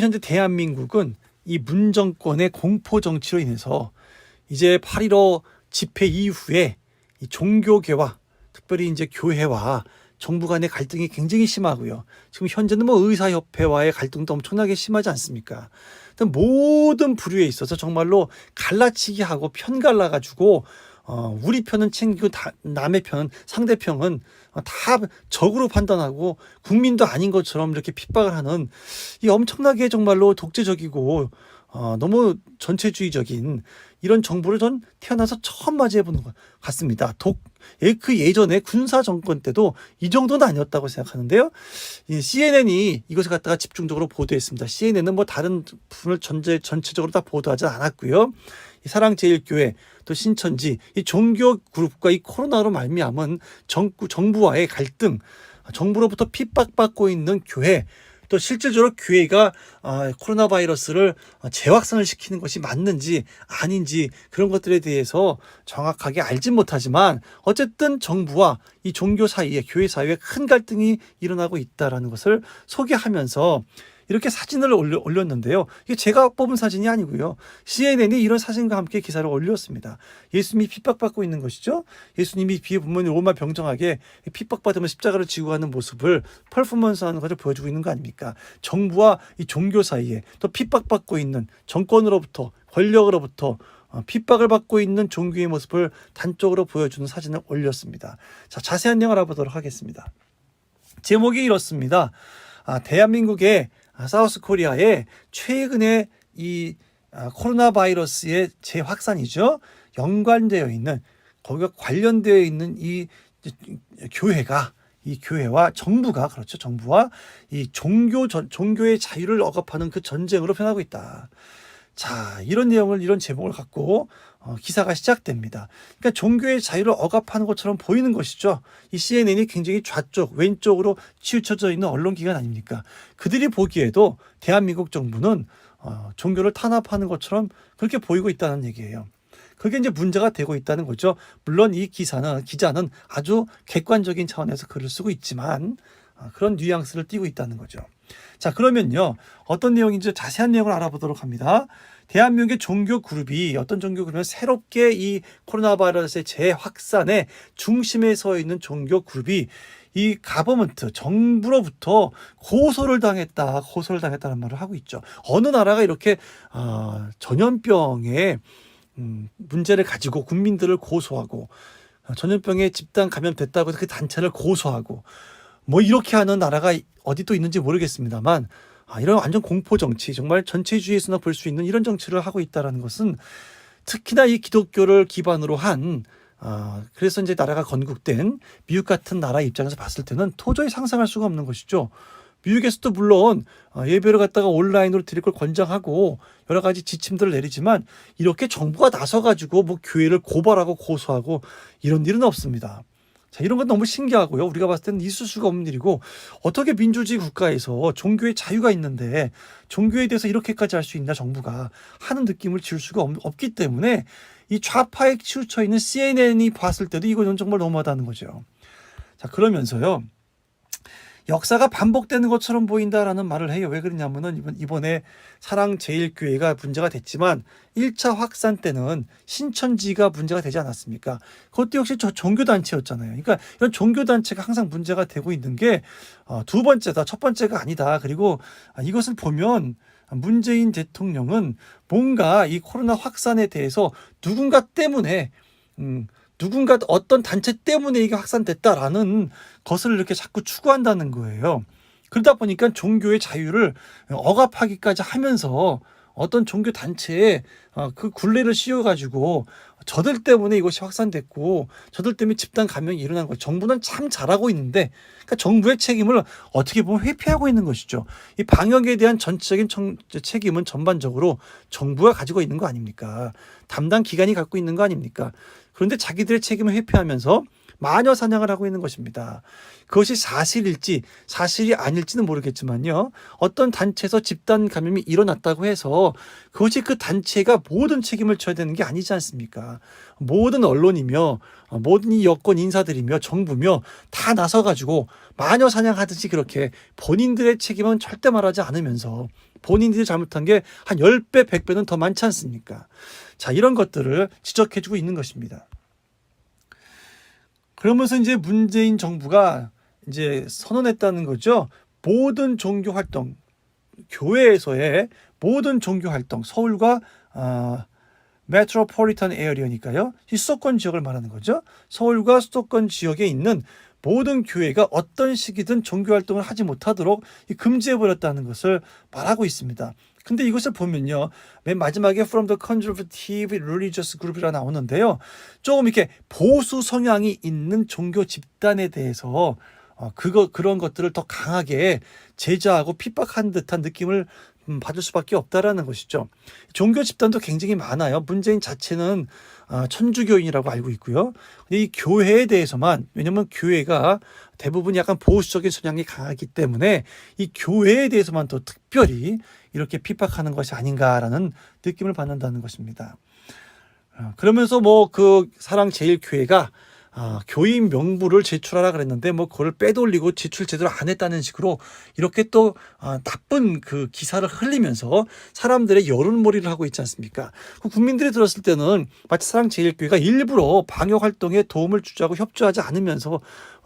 현재 대한민국은 이 문정권의 공포 정치로 인해서 이제 8.15 집회 이후에 이 종교계와 특별히 이제 교회와 정부 간의 갈등이 굉장히 심하고요. 지금 현재는 뭐 의사협회와의 갈등도 엄청나게 심하지 않습니까? 모든 부류에 있어서 정말로 갈라치기 하고 편 갈라가지고 어, 우리 편은 챙기고 다, 남의 편, 상대편은 어, 다 적으로 판단하고 국민도 아닌 것처럼 이렇게 핍박을 하는 이 엄청나게 정말로 독재적이고 어, 너무 전체주의적인 이런 정부를 전 태어나서 처음 맞이해 보는 것 같습니다. 독, 예, 그 예전에 군사 정권 때도 이 정도는 아니었다고 생각하는데요. 이 CNN이 이것을 갖다가 집중적으로 보도했습니다. CNN은 뭐 다른 분을 전체, 전체적으로 다 보도하지 않았고요. 이 사랑제일교회 또 신천지 이 종교 그룹과 이 코로나로 말미암은 정부, 정부와의 갈등 정부로부터 핍박받고 있는 교회 또 실질적으로 교회가 아, 코로나 바이러스를 재확산을 시키는 것이 맞는지 아닌지 그런 것들에 대해서 정확하게 알진 못하지만 어쨌든 정부와 이 종교 사이에 교회 사이에 큰 갈등이 일어나고 있다라는 것을 소개하면서 이렇게 사진을 올려, 올렸는데요. 이게 제가 뽑은 사진이 아니고요. CNN이 이런 사진과 함께 기사를 올렸습니다. 예수님이 핍박받고 있는 것이죠. 예수님이 비에 보면 로마 병정하게 핍박받으면 십자가를 지고 가는 모습을 퍼포먼스하는 것을 보여주고 있는 거 아닙니까? 정부와 이 종교 사이에 또 핍박받고 있는 정권으로부터 권력으로부터 어, 핍박을 받고 있는 종교의 모습을 단적으로 보여주는 사진을 올렸습니다. 자, 자세한 내용 알아보도록 하겠습니다. 제목이 이렇습니다. 아, 대한민국의 아, 사우스 코리아의 최근에 이 아, 코로나 바이러스의 재확산이죠. 연관되어 있는 거기가 관련되어 있는 이 교회가 이 교회와 정부가 그렇죠. 정부와 이 종교 전, 종교의 자유를 억압하는 그 전쟁으로 변하고 있다. 자, 이런 내용을 이런 제목을 갖고 어, 기사가 시작됩니다. 그러니까 종교의 자유를 억압하는 것처럼 보이는 것이죠. 이 CNN이 굉장히 좌쪽, 왼쪽으로 치우쳐져 있는 언론기관 아닙니까? 그들이 보기에도 대한민국 정부는 어, 종교를 탄압하는 것처럼 그렇게 보이고 있다는 얘기예요. 그게 이제 문제가 되고 있다는 거죠. 물론 이 기사는 기자는 아주 객관적인 차원에서 글을 쓰고 있지만 어, 그런 뉘앙스를 띠고 있다는 거죠. 자, 그러면요. 어떤 내용인지 자세한 내용을 알아보도록 합니다. 대한민국의 종교 그룹이 어떤 종교 그룹은 새롭게 이 코로나 바이러스의 재확산의 중심에 서 있는 종교 그룹이 이 가버먼트 정부로부터 고소를 당했다 고소를 당했다는 말을 하고 있죠. 어느 나라가 이렇게 어, 전염병에 음, 문제를 가지고 국민들을 고소하고 어, 전염병에 집단 감염됐다고 해서 그 단체를 고소하고 뭐 이렇게 하는 나라가 어디 또 있는지 모르겠습니다만 아, 이런 완전 공포 정치, 정말 전체주의에서나 볼 수 있는 이런 정치를 하고 있다라는 것은 특히나 이 기독교를 기반으로 한 아, 그래서 이제 나라가 건국된 미국 같은 나라 입장에서 봤을 때는 도저히 상상할 수가 없는 것이죠. 미국에서도 물론 어, 예배를 갖다가 온라인으로 드릴 걸 권장하고 여러 가지 지침들을 내리지만 이렇게 정부가 나서 가지고 뭐 교회를 고발하고 고소하고 이런 일은 없습니다. 자, 이런 건 너무 신기하고요. 우리가 봤을 때는 있을 수가 없는 일이고 어떻게 민주주의 국가에서 종교의 자유가 있는데 종교에 대해서 이렇게까지 할 수 있나 정부가 하는 느낌을 지울 수가 없, 없기 때문에 이 좌파에 치우쳐 있는 CNN이 봤을 때도 이거는 정말 너무하다는 거죠. 자, 그러면서요. 역사가 반복되는 것처럼 보인다라는 말을 해요. 왜 그러냐면은 이번 이번에 사랑 제일교회가 문제가 됐지만 1차 확산 때는 신천지가 문제가 되지 않았습니까? 그것도 역시 저 종교 단체였잖아요. 그러니까 이런 종교 단체가 항상 문제가 되고 있는 게두 어, 번째다. 첫 번째가 아니다. 그리고 이것을 보면 문재인 대통령은 뭔가 이 코로나 확산에 대해서 누군가 때문에 음 누군가 어떤 단체 때문에 이게 확산됐다라는 것을 이렇게 자꾸 추구한다는 거예요. 그러다 보니까 종교의 자유를 억압하기까지 하면서 어떤 종교 단체에 어, 그 굴레를 씌워가지고 저들 때문에 이것이 확산됐고 저들 때문에 집단 감염이 일어난 거예요. 정부는 참 잘하고 있는데 그러니까 정부의 책임을 어떻게 보면 회피하고 있는 것이죠. 이 방역에 대한 전체적인 청, 책임은 전반적으로 정부가 가지고 있는 거 아닙니까? 담당 기관이 갖고 있는 거 아닙니까? 그런데 자기들의 책임을 회피하면서 마녀 사냥을 하고 있는 것입니다. 그것이 사실일지 사실이 아닐지는 모르겠지만요. 어떤 단체에서 집단 감염이 일어났다고 해서 그것이 그 단체가 모든 책임을 져야 되는 게 아니지 않습니까? 모든 언론이며 모든 이 여권 인사들이며 정부며 다 나서 가지고 마녀 사냥하듯이 그렇게 본인들의 책임은 절대 말하지 않으면서 본인들이 잘못한 게 한 10배, 100배는 더 많지 않습니까? 자, 이런 것들을 지적해주고 있는 것입니다. 그러면서 이제 문재인 정부가 이제 선언했다는 거죠. 모든 종교 활동, 교회에서의 모든 종교 활동, 서울과 아, 메트로폴리탄 에어리어니까요. 이 수도권 지역을 말하는 거죠. 서울과 수도권 지역에 있는 모든 교회가 어떤 시기든 종교 활동을 하지 못하도록 이 금지해 버렸다는 것을 말하고 있습니다. 근데 이것을 보면요. 맨 마지막에 from the conservative religious group이라 나오는데요. 조금 이렇게 보수 성향이 있는 종교 집단에 대해서 어, 그거 그런 것들을 더 강하게 제재하고 핍박한 듯한 느낌을 음, 받을 수밖에 없다라는 것이죠. 종교 집단도 굉장히 많아요. 문재인 자체는 아, 천주교인이라고 알고 있고요. 근데 이 교회에 대해서만 왜냐면 교회가 대부분 약간 보수적인 성향이 강하기 때문에 이 교회에 대해서만 더 특별히 이렇게 핍박하는 것이 아닌가라는 느낌을 받는다는 것입니다. 어, 그러면서 뭐 그 사랑 제일 교회가 아, 교인 명부를 제출하라 그랬는데 뭐 그걸 빼돌리고 제출 제대로 안 했다는 식으로 이렇게 또 아, 나쁜 그 기사를 흘리면서 사람들의 여론몰이를 하고 있지 않습니까? 그 국민들이 들었을 때는 마치 사랑제일교회가 일부러 방역 활동에 도움을 주자고 협조하지 않으면서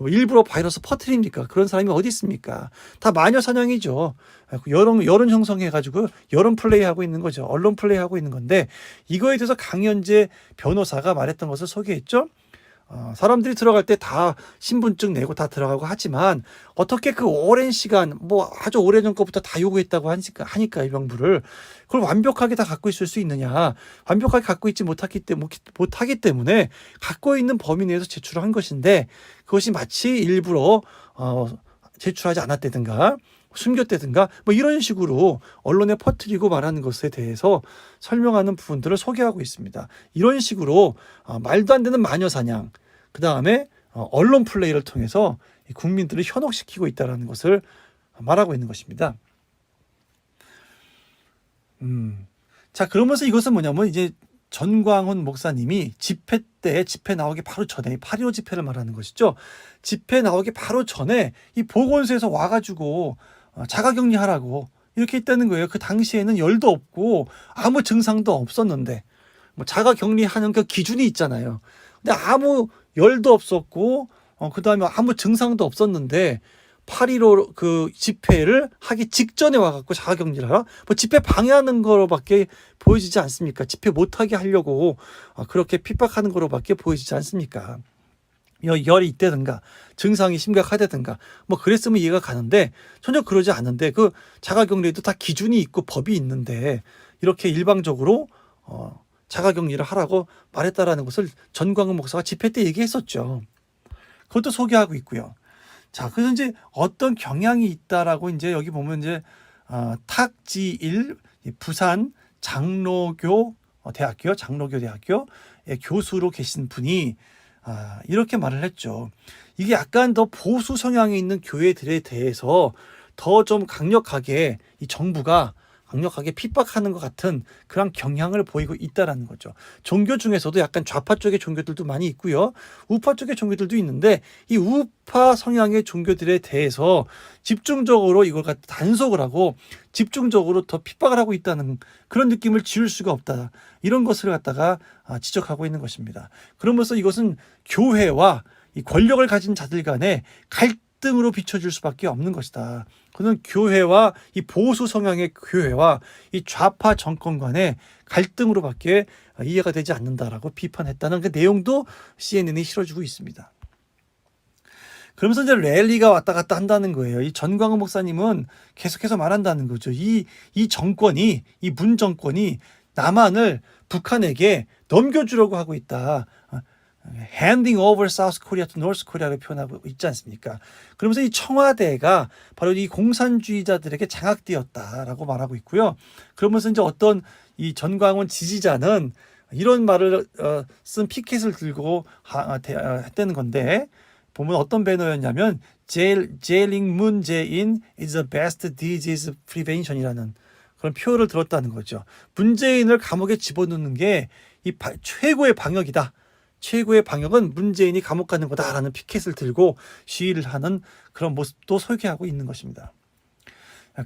일부러 바이러스 퍼뜨립니까? 그런 사람이 어디 있습니까? 다 마녀 사냥이죠. 여론 여론 형성해 가지고 여론 플레이 하고 있는 거죠. 언론 플레이 하고 있는 건데 이거에 대해서 강현재 변호사가 말했던 것을 소개했죠. 어, 사람들이 들어갈 때 다 신분증 내고 다 들어가고 하지만 어떻게 그 오랜 시간 뭐 아주 오래전 것부터 다 요구했다고 하니까 하니까 이 명부를 그걸 완벽하게 다 갖고 있을 수 있느냐. 완벽하게 갖고 있지 못하기 때문에 못하기 때문에 갖고 있는 범위 내에서 제출한 것인데 그것이 마치 일부러 어, 제출하지 않았다든가 숨겼다든가 뭐 이런 식으로 언론에 퍼뜨리고 말하는 것에 대해서 설명하는 부분들을 소개하고 있습니다. 이런 식으로 어, 말도 안 되는 마녀 사냥, 그 다음에 어, 언론 플레이를 통해서 국민들을 현혹시키고 있다는 것을 말하고 있는 것입니다. 음. 자, 그러면서 이것은 뭐냐면 이제 전광훈 목사님이 집회 때 집회 나오기 바로 전에 8.15 집회를 말하는 것이죠. 집회 나오기 바로 전에 이 보건소에서 와가지고 어, 자가격리하라고 이렇게 했다는 거예요. 그 당시에는 열도 없고 아무 증상도 없었는데 뭐 자가격리하는 그 기준이 있잖아요. 근데 아무 열도 없었고 어, 그 다음에 아무 증상도 없었는데 8.15 그 집회를 하기 직전에 와갖고 자가격리를 하라? 뭐 집회 방해하는 거로밖에 보여지지 않습니까? 집회 못하게 하려고 어, 그렇게 핍박하는 거로밖에 보여지지 않습니까? 열이 있다든가 증상이 심각하다든가 뭐 그랬으면 이해가 가는데 전혀 그러지 않은데 그 자가격리에도 다 기준이 있고 법이 있는데 이렇게 일방적으로 어 자가격리를 하라고 말했다라는 것을 전광훈 목사가 집회 때 얘기했었죠. 그것도 소개하고 있고요. 자, 그래서 이제 어떤 경향이 있다라고 이제 여기 보면 이제 어, 탁지일 부산 장로교 어, 대학교 장로교 대학교 교수로 계신 분이 아, 이렇게 말을 했죠. 이게 약간 더 보수 성향이 있는 교회들에 대해서 더 좀 강력하게 이 정부가 강력하게 핍박하는 것 같은 그런 경향을 보이고 있다라는 거죠. 종교 중에서도 약간 좌파 쪽의 종교들도 많이 있고요. 우파 쪽의 종교들도 있는데 이 우파 성향의 종교들에 대해서 집중적으로 이걸 갖다 단속을 하고 집중적으로 더 핍박을 하고 있다는 그런 느낌을 지울 수가 없다. 이런 것을 갖다가 아, 지적하고 있는 것입니다. 그러면서 이것은 교회와 이 권력을 가진 자들 간의 갈등 으로 비춰질 수밖에 없는 것이다. 그는 교회와 이 보수 성향의 교회와 이 좌파 정권 간의 갈등으로밖에 이해가 되지 않는다라고 비판했다는 그 내용도 CNN이 실어주고 있습니다. 그러면서 이제 랠리가 왔다 갔다 한다는 거예요. 이 전광훈 목사님은 계속해서 말한다는 거죠. 이, 이 정권이, 이 문 정권이 남한을 북한에게 넘겨주려고 하고 있다. Handing over South Korea to North Korea를 표현하고 있지 않습니까? 그러면서 이 청와대가 바로 이 공산주의자들에게 장악되었다라고 말하고 있고요. 그러면서 이제 어떤 이 전광훈 지지자는 이런 말을 어, 쓴 피켓을 들고 하, 대, 어, 했다는 건데 보면 어떤 배너였냐면 jail, jailing 문재인 is the best disease prevention이라는 그런 표현을 들었다는 거죠. 문재인을 감옥에 집어넣는 게 이 최고의 방역이다. 최고의 방역은 문재인이 감옥 가는 거다라는 피켓을 들고 시위를 하는 그런 모습도 소개하고 있는 것입니다.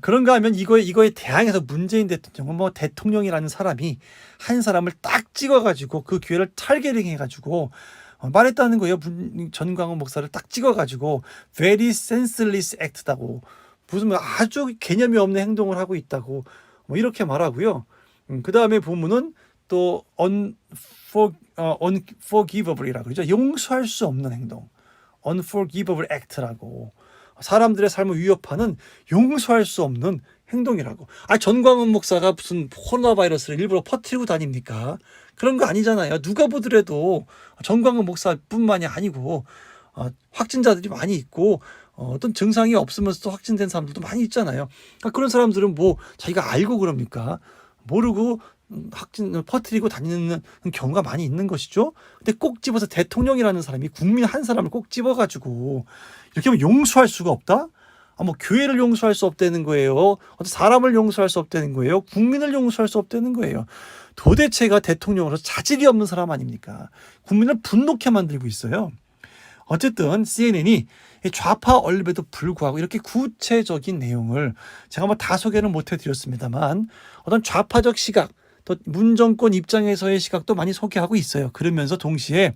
그런가 하면 이거에 이거에 대항해서 문재인 대통령은 뭐 대통령이라는 사람이 한 사람을 딱 찍어가지고 그 기회를 탈게링 해가지고 어, 말했다는 거예요. 문- 전광훈 목사를 딱 찍어가지고 very senseless act다고 무슨 뭐 아주 개념이 없는 행동을 하고 있다고 뭐 이렇게 말하고요. 음, 그 다음에 보면은 또 unfor, 어, unforgivable이라고 그러죠. 용서할 수 없는 행동. unforgivable act라고 사람들의 삶을 위협하는 용서할 수 없는 행동이라고. 아 전광훈 목사가 무슨 코로나 바이러스를 일부러 퍼뜨리고 다닙니까? 그런 거 아니잖아요. 누가 보더라도 전광훈 목사뿐만이 아니고 어, 확진자들이 많이 있고 어, 어떤 증상이 없으면서도 확진된 사람들도 많이 있잖아요. 그러니까 그런 사람들은 뭐 자기가 알고 그럽니까? 모르고 음, 확진 퍼뜨리고 다니는 경우가 많이 있는 것이죠. 근데 꼭 집어서 대통령이라는 사람이 국민 한 사람을 꼭 집어가지고 이렇게 하면 용서할 수가 없다? 아, 뭐 교회를 용서할 수 없다는 거예요. 어떤 사람을 용서할 수 없다는 거예요. 국민을 용서할 수 없다는 거예요. 도대체가 대통령으로서 자질이 없는 사람 아닙니까? 국민을 분노케 만들고 있어요. 어쨌든 CNN이 좌파 언론에도 불구하고 이렇게 구체적인 내용을 제가 뭐 다 소개를 못 해드렸습니다만 어떤 좌파적 시각 또 문정권 입장에서의 시각도 많이 소개하고 있어요. 그러면서 동시에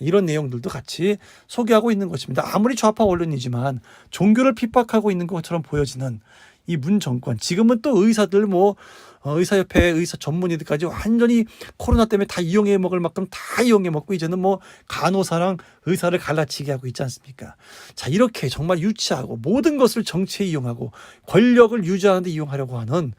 이런 내용들도 같이 소개하고 있는 것입니다. 아무리 좌파 언론이지만 종교를 핍박하고 있는 것처럼 보여지는 이 문 정권 지금은 또 의사들 뭐 어, 의사협회 의사 전문의들까지 완전히 코로나 때문에 다 이용해 먹을 만큼 다 이용해 먹고 이제는 뭐 간호사랑 의사를 갈라치게 하고 있지 않습니까? 자 이렇게 정말 유치하고 모든 것을 정치에 이용하고 권력을 유지하는 데 이용하려고 하는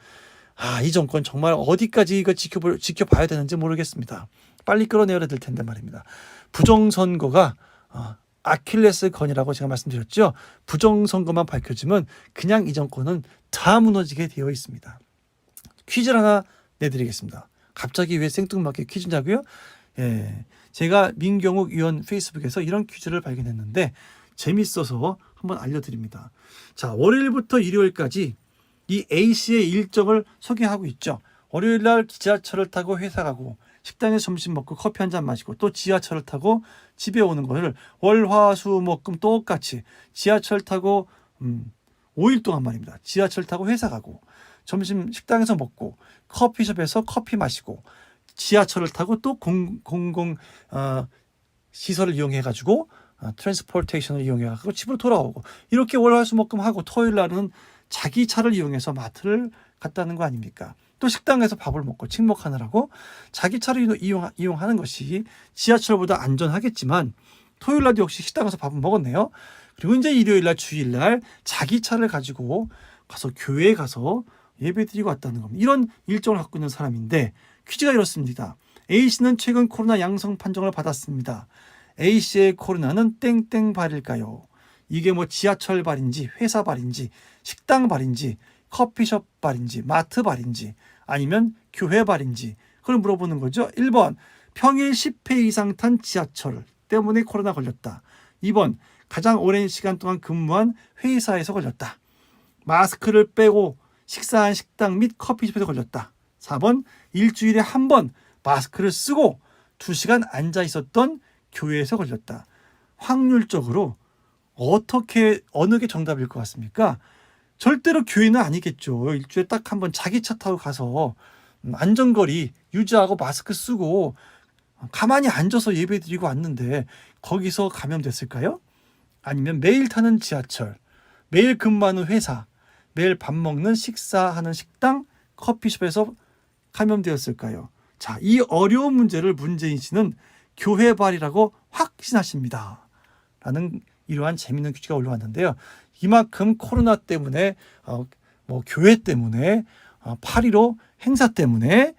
아 이 정권 정말 어디까지 이거 지켜볼 지켜봐야 되는지 모르겠습니다. 빨리 끌어내야 될 텐데 말입니다. 부정선거가 어, 아킬레스 건이라고 제가 말씀드렸죠. 부정선거만 밝혀지면 그냥 이 정권은 다 무너지게 되어 있습니다. 퀴즈를 하나 내드리겠습니다. 갑자기 왜 생뚱맞게 퀴즈냐고요? 예, 제가 민경욱 의원 페이스북에서 이런 퀴즈를 발견했는데 재밌어서 한번 알려드립니다. 자, 월요일부터 일요일까지 이 A 씨의 일정을 소개하고 있죠. 월요일 날 지하철을 타고 회사 가고 식당에서 점심 먹고 커피 한 잔 마시고 또 지하철을 타고 집에 오는 것을 월화수목금 똑같이 지하철 타고 음, 5일 동안 말입니다. 지하철 타고 회사 가고 점심 식당에서 먹고 커피숍에서 커피 마시고 지하철을 타고 또 공, 공공 어, 시설을 이용해 가지고 어, 트랜스포테이션을 이용해 가지고 집으로 돌아오고 이렇게 월화수목금 하고 토요일 날은 자기 차를 이용해서 마트를 갔다는 거 아닙니까? 또 식당에서 밥을 먹고 침묵하느라고 자기 차를 이용, 이용하는 것이 지하철보다 안전하겠지만 토요일 날도 역시 식당에서 밥을 먹었네요. 그리고 이제 일요일 날 주일 날 자기 차를 가지고 가서 교회에 가서 예배 드리고 왔다는 겁니다. 이런 일정을 갖고 있는 사람인데 퀴즈가 이렇습니다. A 씨는 최근 코로나 양성 판정을 받았습니다. A 씨의 코로나는 땡땡 발일까요? 이게 뭐 지하철 발인지 회사 발인지 식당 발인지 커피숍 발인지 마트 발인지 아니면 교회 발인지 그걸 물어보는 거죠. 1번 평일 10회 이상 탄 지하철 때문에 코로나 걸렸다. 2번 가장 오랜 시간 동안 근무한 회의사에서 걸렸다. 마스크를 빼고 식사한 식당 및 커피숍에서 걸렸다. 4번 일주일에 한 번 마스크를 쓰고 2시간 앉아 있었던 교회에서 걸렸다. 확률적으로 어떻게 어느 게 정답일 것 같습니까? 절대로 교회는 아니겠죠. 일주일에 딱 한 번 자기 차 타고 가서 음, 안전거리 유지하고 마스크 쓰고 가만히 앉아서 예배 드리고 왔는데 거기서 감염됐을까요? 아니면 매일 타는 지하철, 매일 근무하는 회사, 매일 밥 먹는 식사하는 식당, 커피숍에서 감염되었을까요? 자, 이 어려운 문제를 문재인 씨는 교회발이라고 확신하십니다. 라는 이러한 재미있는 퀴즈가 올라왔는데요. 이만큼 코로나 때문에 어, 뭐 교회 때문에 어, 8.15 행사 때문에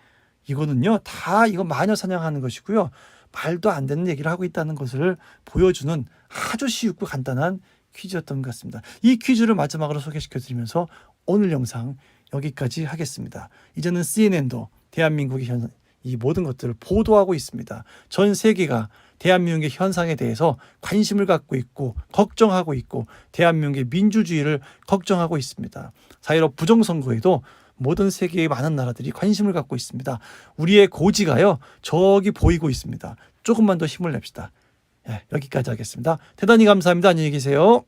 이거는요 다 이거 마녀 사냥하는 것이고요 말도 안 되는 얘기를 하고 있다는 것을 보여주는 아주 쉽고 간단한 퀴즈였던 것 같습니다. 이 퀴즈를 마지막으로 소개시켜 드리면서 오늘 영상 여기까지 하겠습니다. 이제는 CNN도 대한민국의 현, 이 모든 것들을 보도하고 있습니다. 전 세계가 대한민국의 현상에 대해서 관심을 갖고 있고 걱정하고 있고 대한민국의 민주주의를 걱정하고 있습니다. 사이로 부정선거에도 모든 세계의 많은 나라들이 관심을 갖고 있습니다. 우리의 고지가요 저기 보이고 있습니다. 조금만 더 힘을 냅시다. 예, 여기까지 하겠습니다. 대단히 감사합니다. 안녕히 계세요.